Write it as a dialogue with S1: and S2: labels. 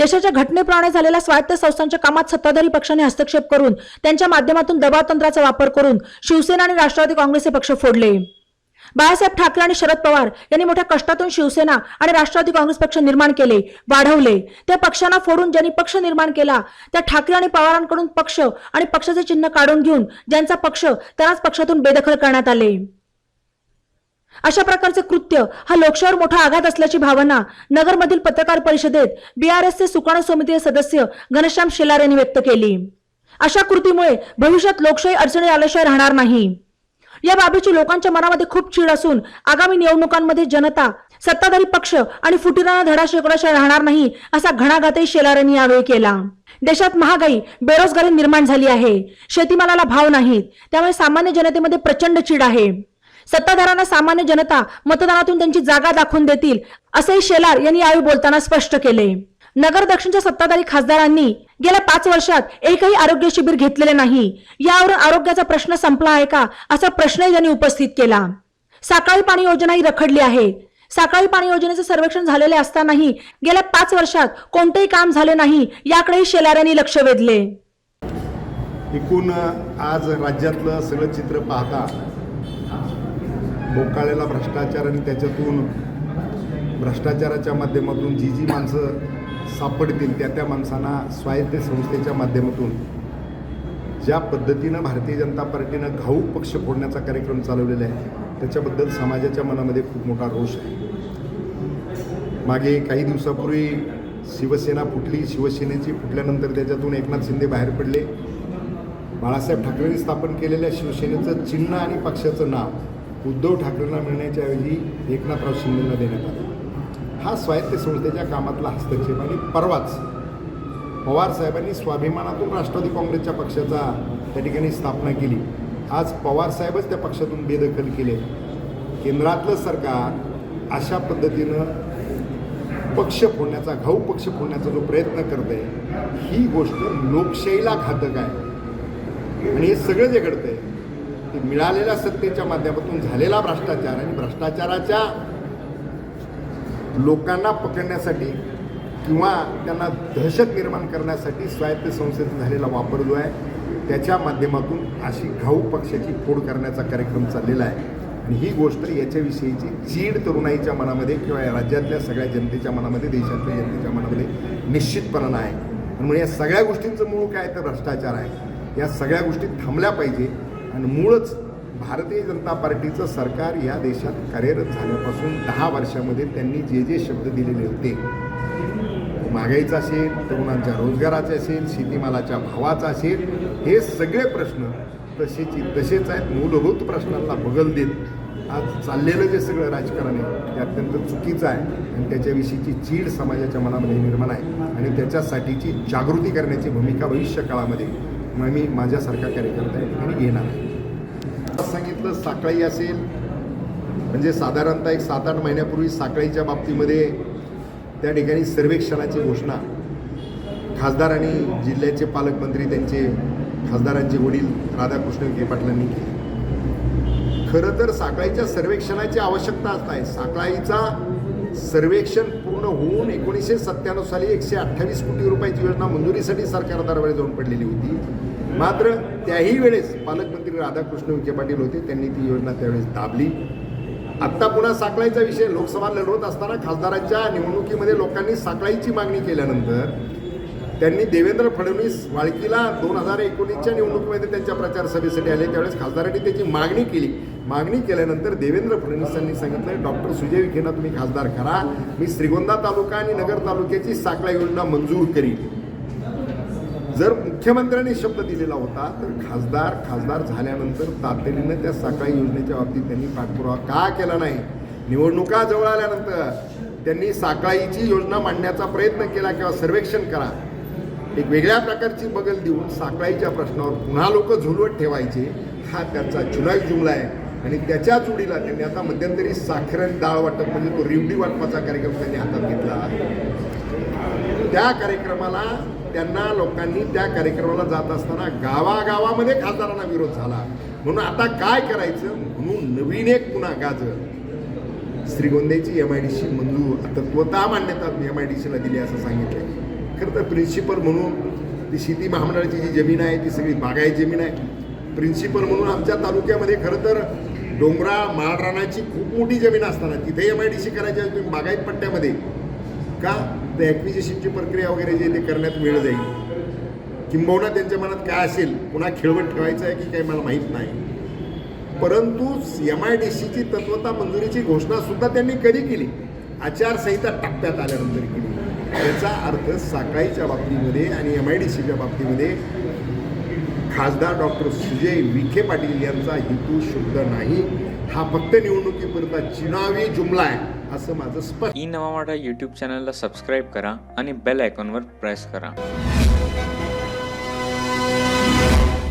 S1: देशाच्या घटनेप्रमाणे झालेल्या स्वायत्त संस्थांच्या कामात सत्ताधारी पक्षाने हस्तक्षेप करून त्यांच्या माध्यमातून दबावतंत्राचा वापर करून शिवसेना आणि राष्ट्रवादी काँग्रेसचे पक्ष फोडले. बाळासाहेब ठाकरे आणि शरद पवार यांनी मोठ्या कष्टातून शिवसेना आणि राष्ट्रवादी काँग्रेस पक्ष निर्माण केले वाढवले. त्या पक्षांना फोडून ज्यांनी पक्ष निर्माण केला त्या ठाकरे आणि पवारांकडून पक्ष आणि पक्षाचे चिन्ह काढून घेऊन ज्यांचा पक्ष त्यांनाच पक्षातून बेदखल करण्यात आले. अशा प्रकारचे कृत्य हा लोकशाहीवर मोठा आघात असल्याची भावना नगरमधील पत्रकार परिषदेत बीआरएसचे सुकाणू समितीचे सदस्य घनश्याम शेलार यांनी व्यक्त केली. अशा कृतीमुळे भविष्यात लोकशाही अडचणी आल्याशिवाय राहणार नाही. या बाबीची लोकांच्या मनामध्ये खूप चीड असून आगामी निवडणुकांमध्ये जनता सत्ताधारी पक्ष आणि फुटीरांना धडा शिकवल्याशिवाय राहणार नाही असा घणाघातही शेलार यांनी यावेळी केला. देशात महागाई बेरोजगारी निर्माण झाली आहे. शेतीमालाला भाव नाहीत. त्यामुळे सामान्य जनतेमध्ये प्रचंड चीड आहे. सत्ताधाऱ्यांना सामान्य जनता मतदानातून त्यांची जागा दाखवून देतील असेही शेलार यांनी यावेळी बोलताना स्पष्ट केले. नगर दक्षिणच्या सत्ताधारी खासदारांनी गेल्या पाच वर्षात एकही आरोग्य शिबिर घेतलेले नाही. यावरून आरोग्याचा प्रश्न संपला आहे का असा प्रश्नही त्यांनी उपस्थित केला. साकाळी पाणी योजना ही रखडली आहे. साकाळी पाणी योजनेचे सर्वेक्षण झालेले असतानाही गेल्या पाच वर्षात कोणतेही काम झाले नाही याकडेही शेलाऱ्यांनी लक्ष वेधले.
S2: एकूण आज राज्यातलं सगळं चित्र पाहता बोकाळ्याला भ्रष्टाचार आणि त्याच्यातून भ्रष्टाचाराच्या माध्यमातून जी जी माणसं सापडतील त्या त्या माणसांना स्वायत्त संस्थेच्या माध्यमातून ज्या पद्धतीनं भारतीय जनता पार्टीनं घाऊक पक्ष फोडण्याचा कार्यक्रम चालवलेला आहे त्याच्याबद्दल समाजाच्या मनामध्ये खूप मोठा रोष आहे. मागे काही दिवसापूर्वी शिवसेना फुटली शिवसेनेची फुटल्यानंतर त्याच्यातून एकनाथ शिंदे बाहेर पडले. बाळासाहेब ठाकरेंनी स्थापन केलेल्या शिवसेनेचं चिन्ह आणि पक्षाचं नाव उद्धव ठाकरेंना मिळण्याच्या ऐवजी एकनाथराव शिंदेला देण्यात आलं. हा स्वायत्त संस्थेच्या कामातला हस्तक्षेप आणि परवाच पवार साहेबांनी स्वाभिमानातून राष्ट्रवादी काँग्रेसच्या पक्षाचा त्या ठिकाणी स्थापना केली. आज पवार साहेबच त्या पक्षातून बेदखल केले. केंद्रातलं सरकार अशा पद्धतीनं पक्ष फोडण्याचा घाऊ पक्ष फोडण्याचा जो प्रयत्न करत आहे ही गोष्ट लोकशाहीला घातक आहे. आणि हे सगळं जे घडतं आहे मिळालेल्या सत्तेच्या माध्यमातून झालेला भ्रष्टाचार आणि भ्रष्टाचाराच्या लोकांना पकडण्यासाठी किंवा त्यांना दहशत निर्माण करण्यासाठी स्वायत्त संस्थेचा झालेला वापर जो आहे त्याच्या माध्यमातून अशी घाऊ पक्षाची फोड करण्याचा कार्यक्रम चाललेला आहे. आणि ही गोष्ट याच्याविषयीची चीड तरुणाईच्या मनामध्ये किंवा राज्यातल्या सगळ्या जनतेच्या मनामध्ये देशातल्या जनतेच्या मनामध्ये निश्चितपणानं आहे. म्हणून या सगळ्या गोष्टींचं मूळ काय तर भ्रष्टाचार आहे. या सगळ्या गोष्टी थांबल्या पाहिजे. आणि मूळच भारतीय जनता पार्टीचं सरकार या देशात कार्यरत झाल्यापासून दहा वर्षामध्ये त्यांनी जे जे शब्द दिलेले होते महागाईचा असेल तरुणांच्या रोजगाराचे असेल शेतीमालाच्या भावाचा असेल हे सगळे प्रश्न तसेची तसेच आहेत. मूलभूत प्रश्नांना बगल देत आज चाललेलं जे सगळं राजकारण आहे ते अत्यंत चुकीचं आहे आणि त्याच्याविषयीची चीड समाजाच्या मनामध्ये निर्माण आहे आणि त्याच्यासाठीची जागृती करण्याची भूमिका भविष्य काळामध्ये मग मी माझ्यासारखा कार्यकर्ता आहे ठिकाणी घेणार आहे. सांगितलं साखळी असेल म्हणजे साधारणतः एक सात आठ महिन्यापूर्वी साखळीच्या बाबतीमध्ये त्या ठिकाणी सर्वेक्षणाची घोषणा खासदार आणि जिल्ह्याचे पालकमंत्री त्यांचे खासदारांचे वडील राधाकृष्ण विखे पाटलांनी केले. खरं तर साखळीच्या सर्वेक्षणाची आवश्यकताच नाही साखळीचा सर्वेक्षण पूर्ण होऊन एकोणीसशे सत्त्याण्णव साली एकशे अठ्ठावीस कोटी रुपयाची योजना मंजुरीसाठी सरकार दरबारी जाऊन पडलेली होती. मात्र त्याही वेळेस पालकमंत्री राधाकृष्ण विखे पाटील होते त्यांनी ती योजना त्यावेळेस दाबली. आत्ता पुन्हा साखळाईचा विषय लोकसभा लढवत असताना खासदारांच्या निवडणुकीमध्ये लोकांनी साखळीची मागणी केल्यानंतर त्यांनी देवेंद्र फडणवीस वाळकीला दोन हजार एकोणीसच्या निवडणुकीमध्ये त्यांच्या प्रचार सभेसाठी आले. त्यावेळेस खासदारांनी त्याची मागणी केली. मागणी केल्यानंतर देवेंद्र फडणवीसांनी सांगितलं डॉक्टर सुजय विखेंना तुम्ही खासदार करा. मी श्रीगोंदा तालुका आणि नगर तालुक्याची साखळा योजना मंजूर करीन. जर मुख्यमंत्र्यांनी शब्द दिलेला होता तर खासदार खासदार झाल्यानंतर तातडीनं त्या साखळी योजनेच्या बाबतीत त्यांनी पाठपुरावा का केला नाही? निवडणुका जवळ आल्यानंतर त्यांनी साखळीची योजना मांडण्याचा प्रयत्न केला किंवा सर्वेक्षण करा. एक वेगळ्या प्रकारची बगल देऊन साखळीच्या प्रश्नावर पुन्हा लोक झुलवत ठेवायचे हा त्याचा जुलाई जुमला आहे. आणि त्याच्या जोडीला त्यांनी आता मध्यंतरी साखर आणि डाळ वाटप म्हणजे तो रिवडी वाटपाचा कार्यक्रम त्यांनी हातात घेतला. त्या कार्यक्रमाला त्यांना लोकांनी त्या कार्यक्रमाला जात असताना गावागावामध्ये खासदारांना विरोध झाला. म्हणून आता काय करायचं? म्हणून नवीन एक पुन्हा गाजर. श्रीगोंद्याची एम आय डी सी मंजूर तत्वता मान्यता एम आय डी सीला दिली असं सांगितलं खरं तर प्रिन्सिपल म्हणून ती शेती महामंडळाची जी जमीन आहे ती सगळी बागायत जमीन आहे. प्रिन्सिपल म्हणून आमच्या तालुक्यामध्ये खरं तर डोंगरा माळरानाची खूप मोठी जमीन असताना तिथे एम आय डी सी करायची आहे तुम्ही बागायत पट्ट्यामध्ये. का? तर ॲक्विजिशनची प्रक्रिया वगैरे जे ते करण्यात वेळ जाईल. किंबहुना त्यांच्या मनात काय असेल पुन्हा खेळवत ठेवायचं आहे की काही मला माहीत नाही. परंतु एम आय डी सीची तत्वता मंजुरीची घोषणासुद्धा त्यांनी कधी केली? आचारसंहिता टप्प्यात आल्यानंतर केली. याचा अर्थ साकाईच्या बाबतीमध्ये आणि एम आय डी सीच्या बाबतीमध्ये खासदार डॉक्टर सुजय विखे पाटील यांचा हेतू शुद्ध नाही. हा फक्त निवडणुकीपुरता चिनावी जुमला आहे असं माझं स्पष्ट
S3: ई नवा वाटा यूट्यूब चॅनलला सबस्क्राईब करा आणि बेल आयकॉनवर प्रेस करा.